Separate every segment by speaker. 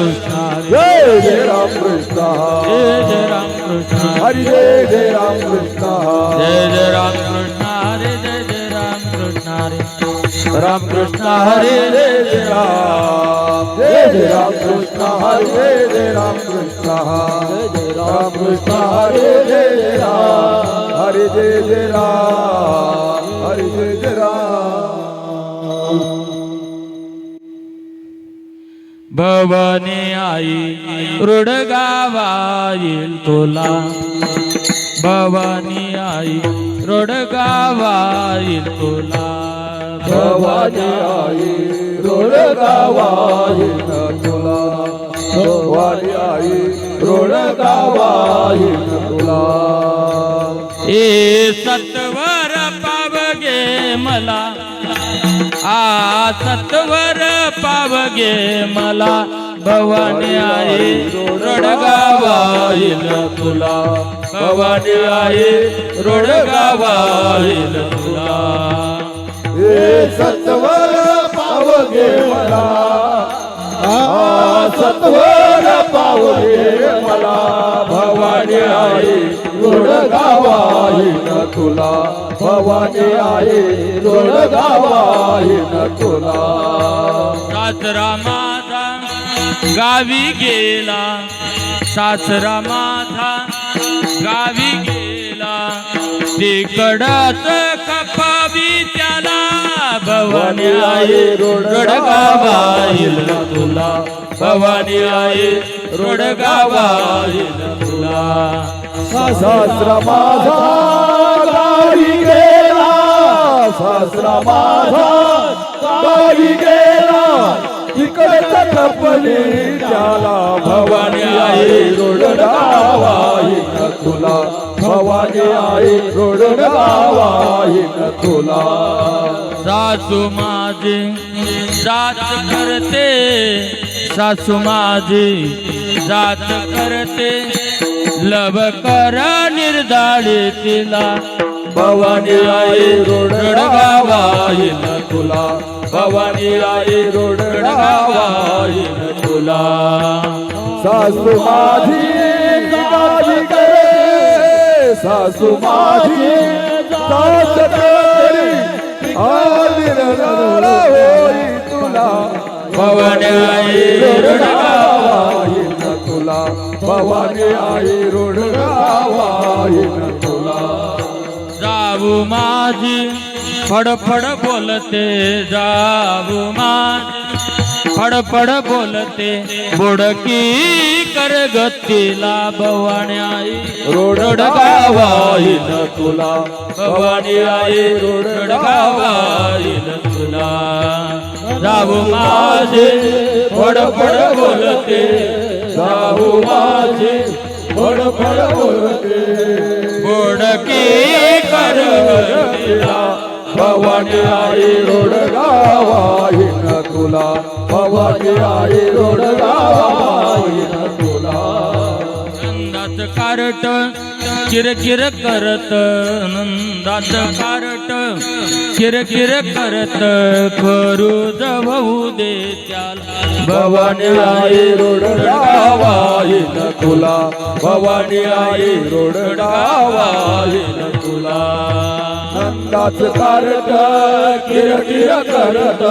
Speaker 1: કૃષ્ણ જય જય
Speaker 2: રામ કૃષ્ણ જય જય રામ કૃષ્ણ હરિ જય જય રામ કૃષ્ણ જય જય
Speaker 1: રામ કૃષ્ણ હરે જય જય રામ કૃષ્ણ હરે રામ કૃષ્ણ જય જય રામ કૃષ્ણ હરે જય જય રામ કૃષ્ણ રામ કૃષ્ણ હરે જય જય રામ હરે જય જય
Speaker 2: રામ आई रुडगावा येईल तुला. भवानी आई रुडगावा येईल तुला.
Speaker 1: भवानी आई रोड गावाई न तुला. भवानी आई रोड गावाई न तुला.
Speaker 2: ए सत्वर पावगे मला. आ सत्वर पावगे मला. भवानी आई रोडगावा येईल तुला. भवानी आई रोडगावा येईल तुला.
Speaker 1: हे सत्वर पावगे मला. आ सत्वर पावगे मला. भवानी आई रोड गावाई न तुला. भवानी आई रोड गावाई न तुला.
Speaker 2: माझा गावी गेला सासरा माझा. गावी गेला. तिकडत कपावी त्याला भवानी आहे रोडगावाईल तुला. भवानी आहे रोडगावाईल तुला.
Speaker 1: सासरा माझा गावी गेला. सासरा माझा गावी गेला. तिकडचा कपली आई रोड गावाई न तुला.
Speaker 2: सासू माझी जात करते. सासू माझी जात करते. लव कर निर्दाळी तिला.
Speaker 1: भवानी आई रोड गावाई न तुला. भवानी आई रोड गावाई न तुला. सासू माझी गावी सासू माझी सास करी आदिरनाळ होई तुला. भवानी आई रोड गावाई न तुला. भवानी आई रोड गावाई न तुला.
Speaker 2: जाऊ माझी फडफड बोलते जाऊ माझी. फडफड बोलते. बोडकी कर गतीला भवानी आई.
Speaker 1: रोड गावाई न तुला. भवानी आई रोड गावाई
Speaker 2: गावाईल तुला. जाऊ माझे फडफड बोलते.
Speaker 1: जाऊ माझे फडफड बोलते.
Speaker 2: बोडकी कर गतीला
Speaker 1: भवानी आई रोड न भवानी आई तुला
Speaker 2: नंदाच कारट किरकिर करत नंदाच कारट किरकिर करत करू जवू दे त्याला.
Speaker 1: भवानी आई रोड गावाई न तुला भवानी आई रोड गावाई न तुला नंदाच कारट किर किर करत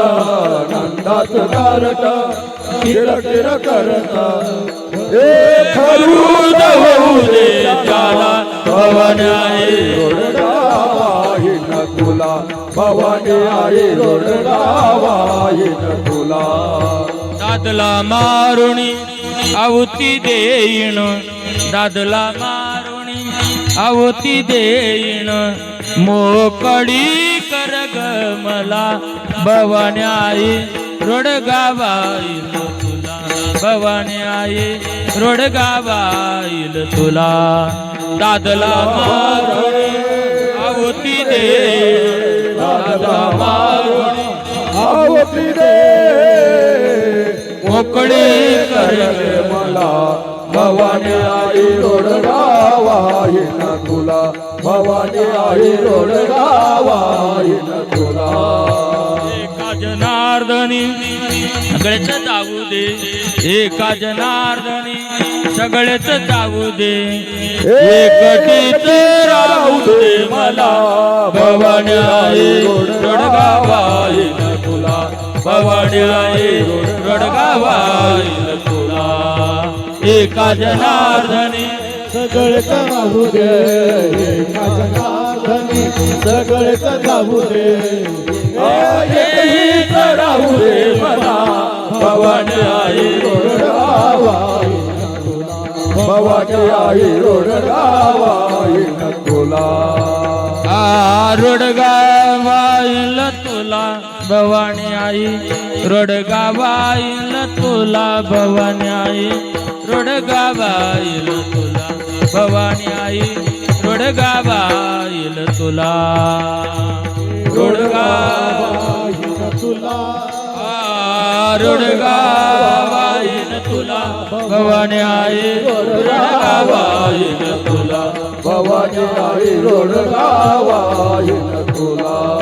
Speaker 1: नंदाच कारट किर किर करत. हे खरू
Speaker 2: जवू दे त्याला भवानी आहे.
Speaker 1: रोड गावाई न तुला भवानी आहे. रोड गावाई न तुला.
Speaker 2: दादला मारुणी आवती देईन. दादला मारुणी आवती देईन. मोकळी कर ग मला भवानी आई रोड गावाईल तुला. भवानी आई रोड गावाईल तुला. दादला मारुणी आवती दे. दादला मारुणी
Speaker 1: आवती दे. भवानी आई रोड गावाई तुला
Speaker 2: एका जनार्दनी सगळेच जाऊ दे. एका जनार्दनी सगळेच जाऊ दे. एकटीच राहू दे मला. भवानी आहे रडगावाईल तुला भवानी आहे रडगावाईल तुला एका जनार्दनी
Speaker 1: सगळेच जाऊ दे. एका जनार्दनी सगळेच जाऊ दे. राहू दे मला.
Speaker 2: भवानी आहे
Speaker 1: भवानी आई रोड गावाईन तुला.
Speaker 2: रोडगावाईल तुला. भवानी आई रोडगावाईल तुला. भवानी आई रोडगावाईल तुला. भवानी आई रोडगावाईल तुला. रोडगाव
Speaker 1: तुला.
Speaker 2: रोडगावाईल तुला. भवानी आई रोडगावाईल तुला.
Speaker 1: भवानी आई रोड तुला.